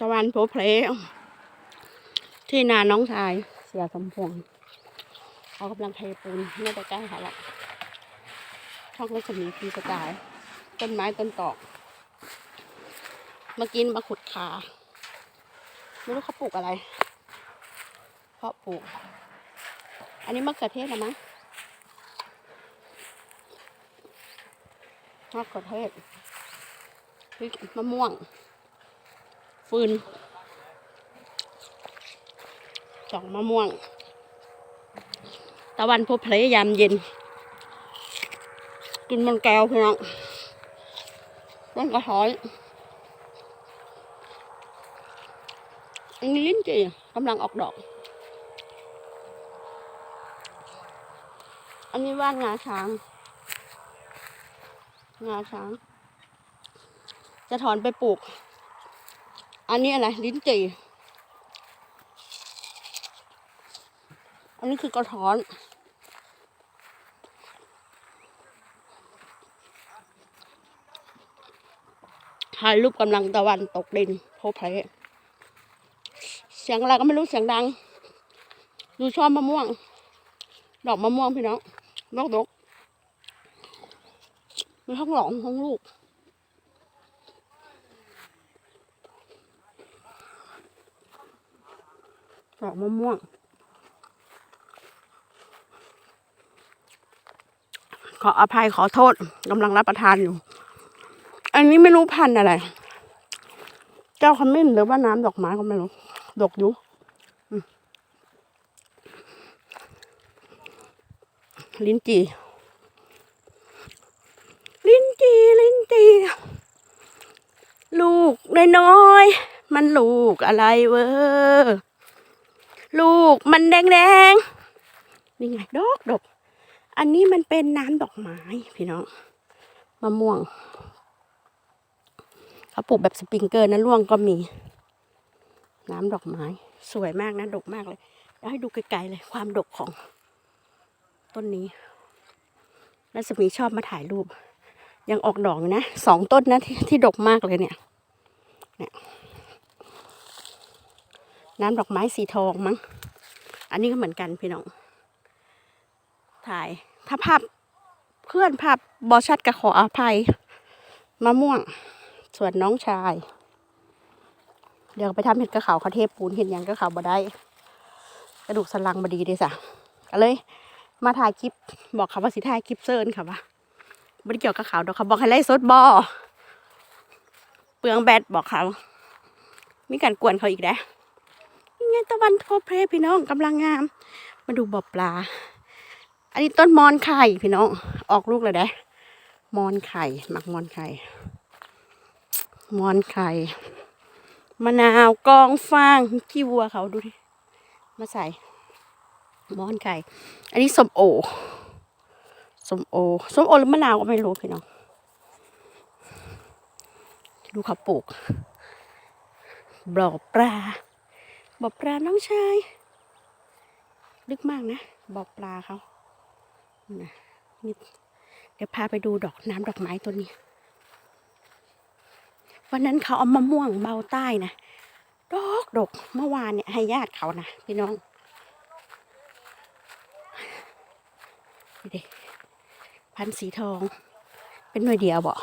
ตะวันโผเพลที่นาน้องชายเสียสมพงษ์เขากำลังเทปูนน่าจะใกล้ค่ะละช่องรัศมีพีสกาย ต้นไม้ต้นตอกมื่อกี้มาขุดขา ไม่รู้เขาปลูกอะไร เพราะปลูก อันนี้มะเขือเทศนะมั้งมะเขือเทศพริกมะม่วง ฟืนดอกมะม่วง ตะวันพบเพลยามเย็น กินมันแก้วพี่น้องต้นกระท้อยอันนี้ลิ้นจี่กำลังออกดอก อันนี้ว่านงาช้าง งาช้าง จะถอนไปปลูก อันนี้อะไร ลิ้นจี่อันนี้คือกระท้อน ถ่ายรูปกำลังตะวันตกดินโพเพลเสียงอะไรก็ไม่รู้เสียงดัง ดูชอบมะม่วง ดอกมะม่วงพี่น้องดอกดกมีทั้งหลองทั้งลูก ดอกมะม่วง ขออภัยขอโทษกำลังรับประทานอยู่ อันนี้ไม่รู้พันอะไร เจ้าขมิ้นหรือว่าน้ำดอกไม้ก็ไม่รู้ดกยูลิ้นจี่ลิ้นจี่ลิ้นจี่ลูกน้อยๆมันลูกอะไรเวอร์ ลูกมันแดงๆนี่ไงดอกดอกอันนี้มันเป็นน้ำดอกไม้พี่น้องมะม่วงเขาปลูกแบบสปริงเกอร์นะร่วงก็มี น้ำดอกไม้ สวยมากนะดกมากเลยเดี๋ยวให้ดูไกลๆเลยความดกของ ต้นนี้รัศมีชอบมาถ่ายรูป ยังออกดอกนะสองต้นนะที่ที่ดกมากเลยเนี่ยเนี่ย น้ำดอกไม้สีทองมั้ง อันนี้ก็เหมือนกันพี่น้อง ถ่าย ถ้าภาพเพื่อนภาพบอชัดก็ขออภัย มะม่วง ส่วนน้องชาย เดี๋ยวไปทำเห็ดกระเขาเขาเทปูนเห็นหยังกระเขาบ่ได้ กระดูกสันหลังบดีเลยสะก็เลย มาถ่ายคลิปบอกเขาว่าสิถ่ายคลิปเซิร์นค่ะว่าไม่ได้เกี่ยวกับเขาดอกเขาบอกให้ไล่สดบอเปลืองแบตบอกเขา มีการกวนเขาอีกแล้วนี่ ไงตะวันโพเพพี่น้องกำลังงาม มาดูบ่อปลา อันนี้ต้นมอนไข่พี่น้อง ออกลูกเลยเด้มอนไข่หมักมอนไข่มอนไข่มะนาวกองฟางขี้วัวเขาดูดิมาใส่มอนไข่ อันนี้สมโอสมโอสมโอหรือมะนาวก็ไม่รู้พี่น้องดูเขาปลูกบ่อปลา บ่อปลาน้องชาย ลึกมากนะบ่อปลาเขานะนี่เดี๋ยวพาไปดูดอกน้ำดอกไม้ต้นนี้วันนั้นเขาเอามะม่วงเบาใต้นะดอกดกเมื่อวานเนี่ยให้ญาติเขานะพี่น้องนี่ดิพันธุ์สีทอง เป็นหน่วยเดียวบ่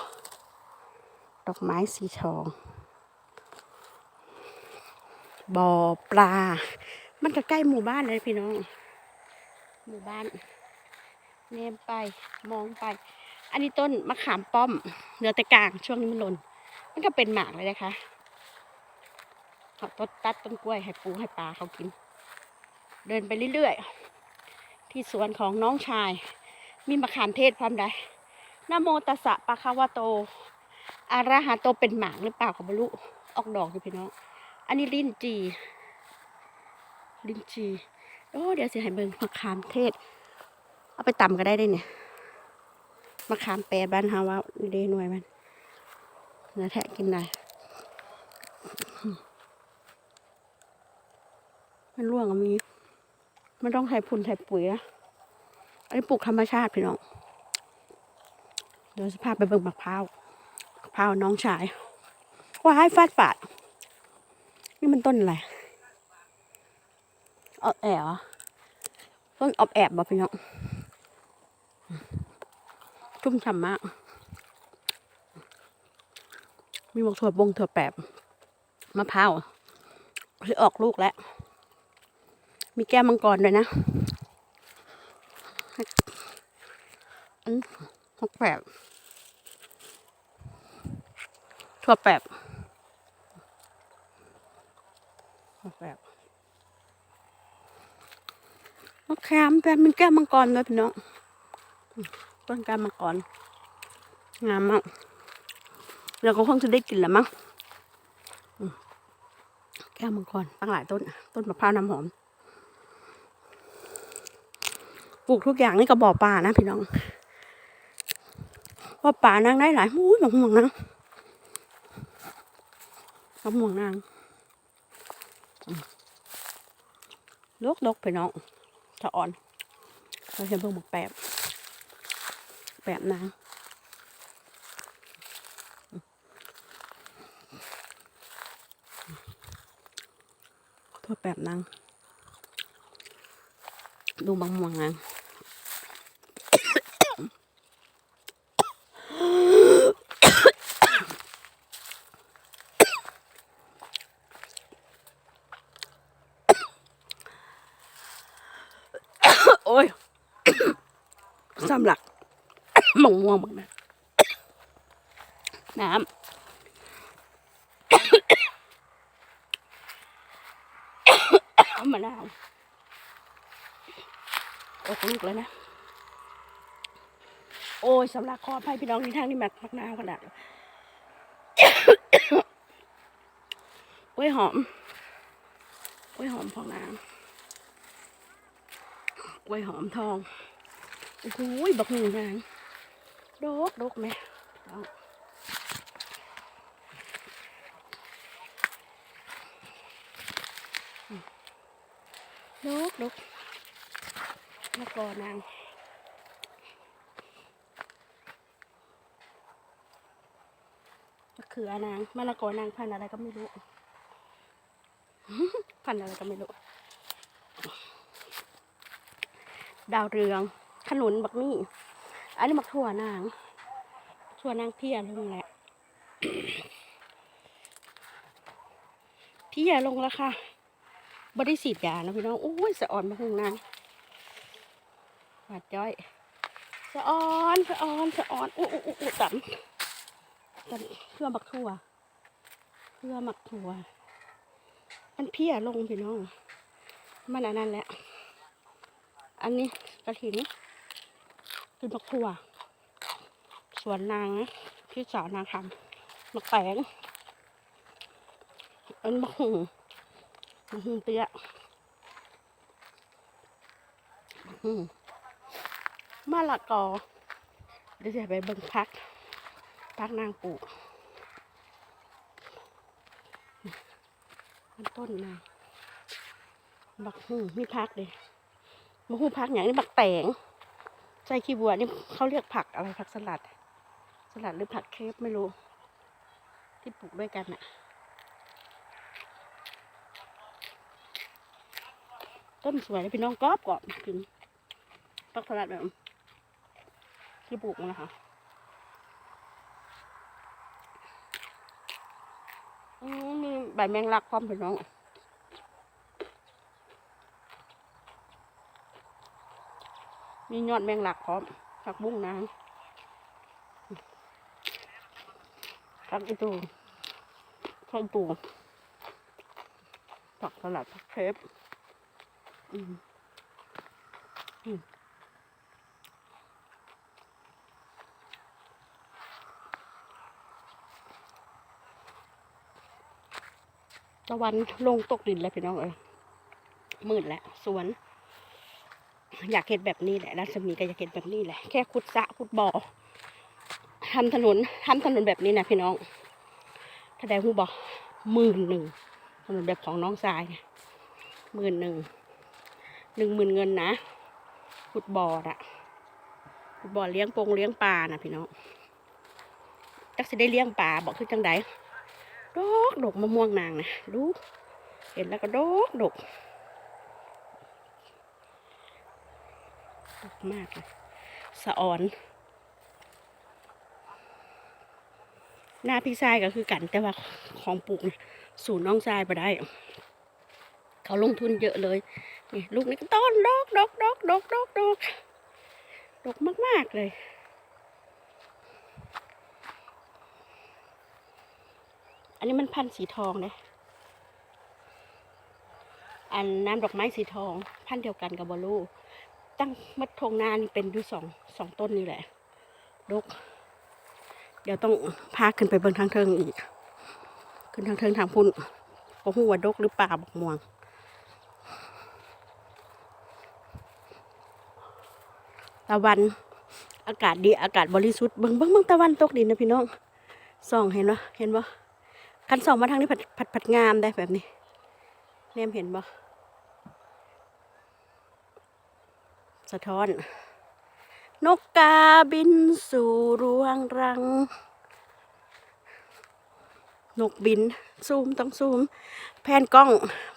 ดอกไม้สีทอง บ่อปลา มันจะใกล้หมู่บ้านเลยพี่น้อง หมู่บ้านเนมไปมองไป อันนี้ต้นมะขามป้อมเหลือแต่กลางช่วงนี้มันหล่นมันก็เป็นหมากเลยนะคะเขาต้นตัดต้นกล้วยให้ปูให้ปลาเขากิน เดินไปเรื่อยๆ ที่สวนของน้องชาย มีมะขามเทศพร้อมได้นโมตัสสะปะคะวะโตอาระหะโตเป็นหมากหรือเปล่าเขาบรรลุออกดอกอยู่พี่น้อง อันนี้ลิ้นจีลิ้นจีโอ้เดี๋ยวสิให้เบิ่งมะขามเทศ เอาไปตำก็ได้ได้เนี่ยมะขามแปรบ้านเฮาว่าเดหน่วยมันนื้อแทะกินได้มันร่วงก็มีมันต้องไถพุ่นไถปุ๋ยอะอันนี้ปลูกธรรมชาติพี่น้องเดี๋ยวจะพไปเบิ่งมะพร้าวมะพร้าวน้องชายว้ายฟาดฝาด นี่มันต้นอะไรออบแอบต้นออบแอบบ่พี่น้องชุ่มฉ่ำมาก มีหมกถั่วบงถั่วแปบมะพร้าวที่ออกลูกแล้ว มีแก้มังกรด้วยนะอันหกแปบถั่วแปบถั่ว แปบมะขามแต่มีแก้วมังกรด้วยพี่น้องต้นแก้วมังกรงามมากเราก็คงจะได้กินแล้วมั้งแก้วมังกรตั้งหลายต้น ต้นมะพร้าวน้ำหอมปลูกทุกอย่างนี่ก็บ่อปลานะพี่น้องว่าป่านางได้หลายหูยมะม่วงนางมะม่วงนาง ลกดกๆพี่น้องจะอ่อนเราเห็นเพิ่งบอกแปบแปบนางทั่วแบบนางดูบางม่วงนาง โอ้ย สำลักมะม่วงมึงนะน้ำมะนาวออกลูกแล้วนะ โอ้ยสำหรับคอภัยพี่น้องที่ทางนี่มักมักนาวขนาดกล้วยหอมกล้วยหอมพองนางกล้วยหอมทอง โอ้โหบักหนึ่งนางดกดกไหมดกดกแล้วก็นางมะเขือนางมะละกอนางพันอะไรก็ไม่รู้ พันอะไรก็ไม่รู้ ดาวเรือง ขนุนบักนี่ อันนี้บักถั่วนาง ถั่วนางเพียลงแหละเพียลงแล้วค่ะบริสีดยานะพี่น้องโอ้ยสะอ่อนมาหงนางหวาดจ้อย สะอ่อนสะอ่อนสะอ่อนอู้อู้อู้ต่ำต่ำเพื่อบักถั่ว เพื่อหมักถั่ว มันเพี้ยลงพี่น้อง มันอันนั้นแหละ อันนี้กระถิ่น คือบักถั่วสวนนางนะพี่สาวนางทำมะแตงอันมะหุงมะหุงเตี้ยมะหุงมะละกอเดี๋ยวจะไปเบิ่งพักพักนางปลูกมันต้นนางบักหุงมีพักเลยมะหุงพักอย่างนี้บักแตง ใจคีบัวนี่เขาเรียกผักอะไรผักสลัด สลัดหรือผักเครปไม่รู้ ที่ปลูกด้วยกันน่ะต้นสวยเลยพี่น้องกรอบกรอบถึงผักสลัดแบบที่ปลูกนะคะอืมมีใบแมงลักพร้อมพี่น้อง มียอดแมงหลักพร้อมผักบุ้งนางผักอีตูข้าวตูผักสลัดผักเครปอืมอืมตะวันลงตกดินแล้วพี่น้องเอ้ยมืดแล้วสวน อยากเห็นแบบนี้แหละรัศมีก็อยากเห็นแบบนี้แหละแค่ขุดสะขุดบ่อทำถนนทำถนนแบบนี้นะพี่น้องถ้าได้หูบอกหมื่นหนึ่งถนนแบบของน้องทรายเนี่ยหมื่นหนึ่งหนึ่งหมื่นเงินนะขุดบ่ออะขุดบ่อเลี้ยงปงเลี้ยงปลานะพี่น้องจักสิได้เลี้ยงปลาบอกคือจังใดดกดอกมะม่วงนางนะดูเห็นแล้วก็ดกดกดก มากเลยสะออน หน้าพี่ชายก็คือกันแต่ว่าของปลูกเนี่ยสูนน้องชายไปได้ เขาลงทุนเยอะเลยนี่ลูกนี้ก็ต้นดอกดอกดอกดอกดอกดอกดอกมาก ๆ เลยอันนี้มันพันธุ์สีทองเลยอันน้ำดอกไม้สีทอง พันธุ์เดียวกันกับบอลลู ตั้งมัดทงนานี่เป็นอยู่สองสองต้นนี่แหละดก เดี๋ยวต้องพาขึ้นไปเบิ่งทางเทิงอีก ขึ้นทางเทิงทางพุ่นก็หูว่าดกหรือป่าบอกม่วง ตะวัน อากาศดีอากาศบริสุทธิ์เบิ่งเบิ่งเบิ่งตะวันตกดินนะพี่น้องส่องเห็นปะเห็นปะคันส่องมาทางนี้ผัดผัดผัดงามได้แบบนี้แนมเห็นปะ สะท้อน นกกาบินสู่รวงรัง นกบิน ซูมต้องซูม แพนกล้อง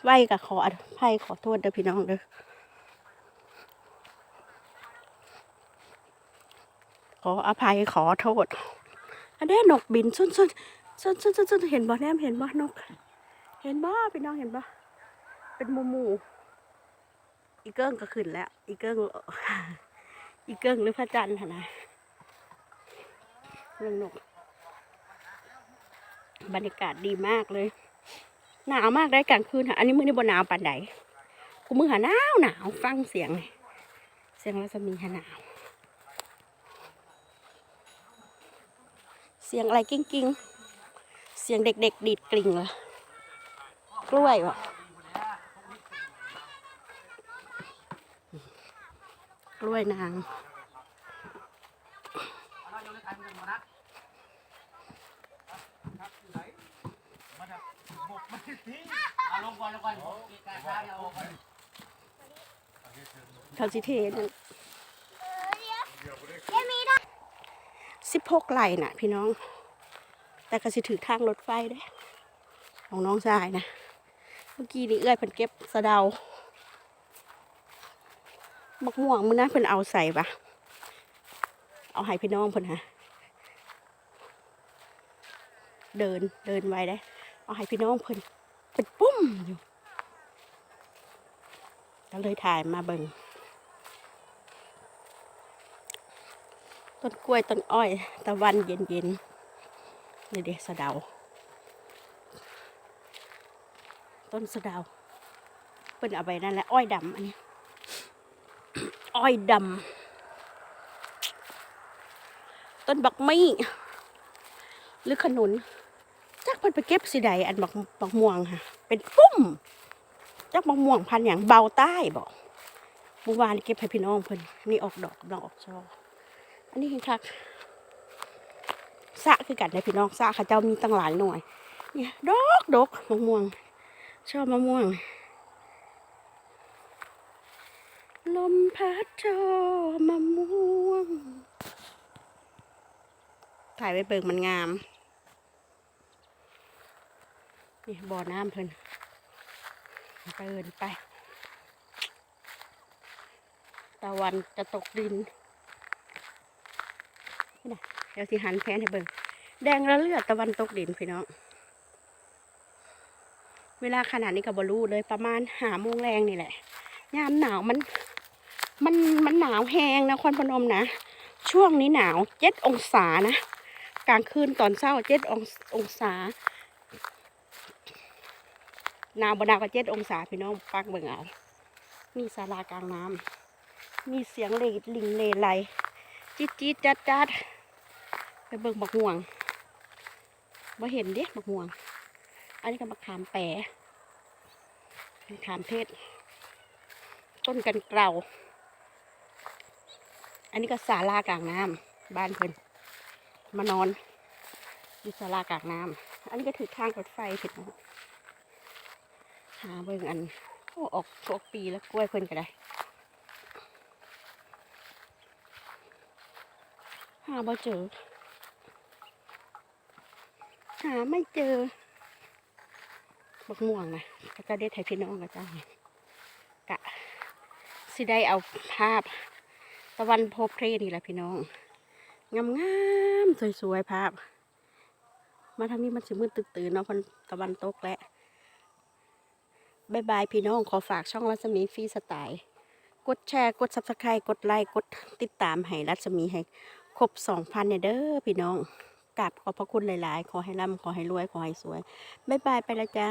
ไว้กับขออภัยขอโทษเด้อพี่น้องเด้อขออภัยขอโทษ อันนี้นกบินซุนซุนซุนซุนซุนซุนเห็นบ่แนมเห็นบ่นก เห็นบ่พี่น้องเห็นบ่เป็นหมูหมู อีเกิ้งก็ขึ้นแล้ว อีเกิ้งอีเกิ้งหรือพระจันทร์นนะเรื่องนกบรรยากาศดีมากเลย หนาวมากได้กลางคืนค่ะอันนี้มือนี่บนหนาวปานใดกูมือหาหนาวหนาวฟังเสียง เสียงรัศมีหาหนาว เสียงอะไรกิ้งกิ้งเสียงเด็ก ๆ ดีดกลิ่งเหรอกล้วยเหรอ กล้วยนางเอาลงก่อนลงก่อนการข้าสิเทนั่นสิบหกไหลน่ะ พี่น้อง แต่ก็สิถือทางรถไฟเด้ ของน้องชายนะ เมื่อกี้นี่เอื้อยเพิ่นเก็บสะเดา บักม่วงมือนะเพิ่นเอาใส่ปะเอาให้พี่น้องเพิ่นฮะเดินเดินไว้ได้ เอาให้พี่น้องเพิ่นเป็นปุ้มอยู่ก็เลยถ่ายมาเบิ่งต้นกล้วยต้นอ้อย ตะวันเย็นเย็นนี่เด็สะเดา ต้นสะเดาเป็นเอาไปนั่นแหละอ้อยดำอันนี้ อ้อยดำต้นบักมี่หรือขนุนจักเพิ่นไปเก็บสิใดอันบักบักม่วงค่ะ เป็นปุ้มจักบักม่วงพันอย่างเบาใต้บอกเมื่อวานเก็บให้พี่น้องเพิ่นนี่ออกดอกกำลังออกช่ออันนี้เห็นคักสะคือกันในพี่น้องสะเขาเจ้ามีตั้งหลายหน่วยเนี่ยดอกดอกมะม่วงชอบมะม่วง ลมพัดชอมะม่วง ถ่ายไปเบิกมันงาม นี่บ่อน้ำเพิ่นไปเอินไป ตะวันจะตกดินนี่นะเดี๋ยวสิหันแผนให้เบิ่งแดงระเลือดตะวันตกดินพี่น้อง เวลาขนาดนี้กับบรูเลยประมาณหาโมงแรงนี่แหละ ยามหนาวมัน มันมันหนาวแห้งนะคอนพนมนะ ช่วงนี้หนาวเจ็ดองศานะ กลางคืนตอนเช้าเจ็ดององศาหนาวบหนาวก็เจ็ดองศาพี่น้องปักเบิ่งเอามีศาลากลางน้ำมีเสียงเลดลิงเลไลจี๊ดจี๊ดจัดจัดไปเบิ่งบักห่วงมาเห็นเด้บักห่วง อันนี้ก็มะขามแปรมะขามเทศ ต้นกันเกลา อันนี้ก็ศาลากลางน้ำบ้านเพิ่นมานอนอยู่ศาลากลางน้ำอันนี้ก็ถือทางรถไฟผิดนะหาเบิ่งอันโอ้ออกออกปีแล้วกล้วยเพิ่นก็ได้หาบ่เจอ หาไม่เจอบักม่วงนะก็จะได้ไทยพี่น้องก็จะกะสิได้เอาภาพ ตะวันโพเพรนี่แหละพี่น้องงามๆสวยๆภาพ มาทางนี้มันสิมืดตื่นๆเนาะพันตะวันตกแล้วบายบายพี่น้องขอฝากช่องรัศมีฟรีสไตล์กดแชร์กด subscribe กดไลค์กดติดตามให้รัศมีให้ครบสองพันเนี่ยเด้อพี่น้องกราบขอบพระคุณหลาย ๆ ขอให้ร่ำขอให้รวยขอให้สวยบายบายไปละจ้า